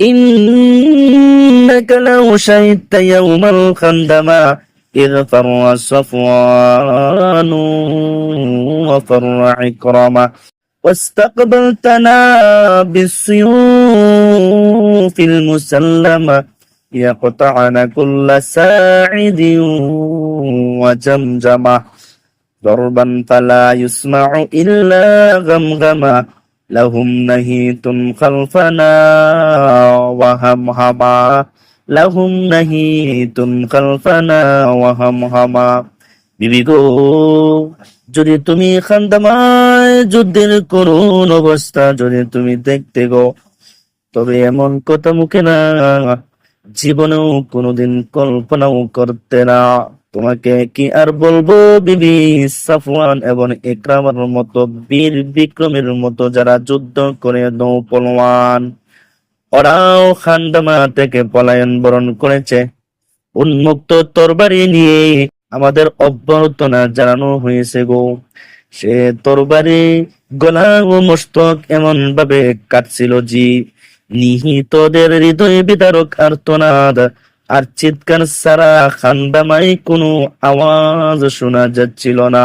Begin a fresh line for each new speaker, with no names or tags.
إنك لو شهدت يوم الخندمة إذ فر صفوان وفر عكرمة واستقبلتنا بالسيوف المسلمة يقطعن كل ساعد وجمجمة ضربا فلا يسمع إلا غمغمة. لهم نهيت خلفنا وهمهما لهم نهيت خلفنا وهمهما বিবি গো যদি তুমি খান্দামায় যুদ্ধের করুন অবস্থা যদি তুমি দেখতে গো তবে এমন কথা মুখে না জীবনেও কোনোদিন কল্পনাও করতে না তোমাকে কি আর বলব, বিবি সাফওয়ান এবং ইকরামার মতো, বীর বিক্রমের মতো যারা যুদ্ধ করে নৌ পলওয়ান। ওরাও খান্দামা থেকে পলায়ন বরণ করেছে। উন্মুক্ত তরবারি নিয়ে আমাদের অভ্যর্থনা জানানো হয়েছে গো। সে তরবারি গলা ও মস্তক এমন ভাবে কাটছিল জি নিহিতদের হৃদয় বিদারক আর্তনাদ আর চিৎকার সারা খান্দামাই কোনো আওয়াজ শোনা যাচ্ছিল না।